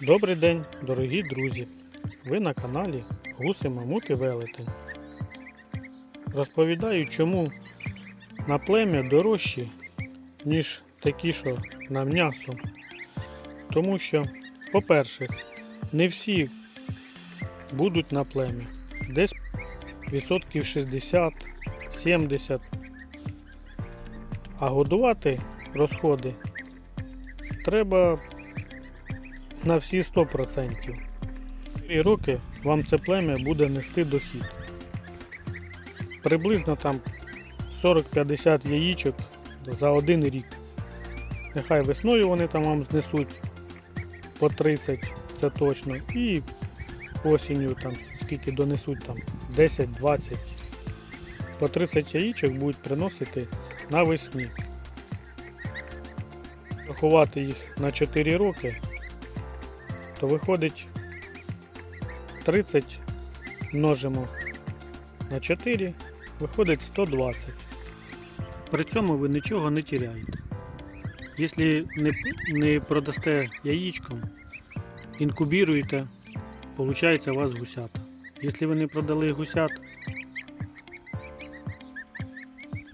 Добрий день, дорогі друзі! Ви на каналі Гуси Мамути Велетень. Розповідаю, чому на плем'я дорожчі, ніж такі, що на м'ясо. Тому що, по-перше, не всі будуть на плем'я. Десь відсотків 60-70. А годувати розходи треба на всі 100%. І роки вам це плем'я буде нести дохід. Приблизно там 40-50 яїчок за один рік. Нехай весною вони там вам знесуть по 30, це точно. І осінню там скільки донесуть там 10-20. По 30 яїчок будуть приносити навесні. Рахувати їх на 4 роки, то виходить 30 множимо на 4, виходить 120. При цьому ви нічого не тіряєте. Якщо не, не продасте яєчком, інкубіруєте, виходить у вас гусята. Якщо ви не продали гусят,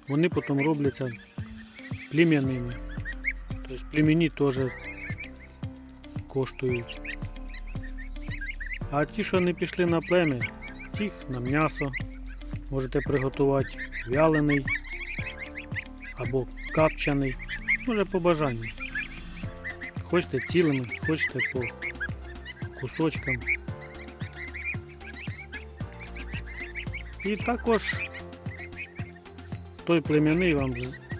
вони потім робляться плем'яними. Тобто племені теж коштують. А ті, що не пішли на плем'я, тих на м'ясо можете приготувати вялений або капчаний, може по бажанню. Хочете цілими, хочете по кусочкам. І також той плем'яний вам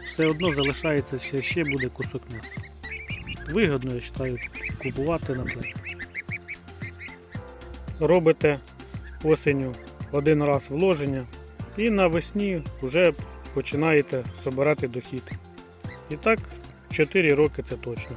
все одно залишається, ще, буде кусок м'яса. Вигідно, я вважаю, купувати на плечі. Робите осенню один раз вложення і навесні вже починаєте збирати дохід. І так 4 роки це точно.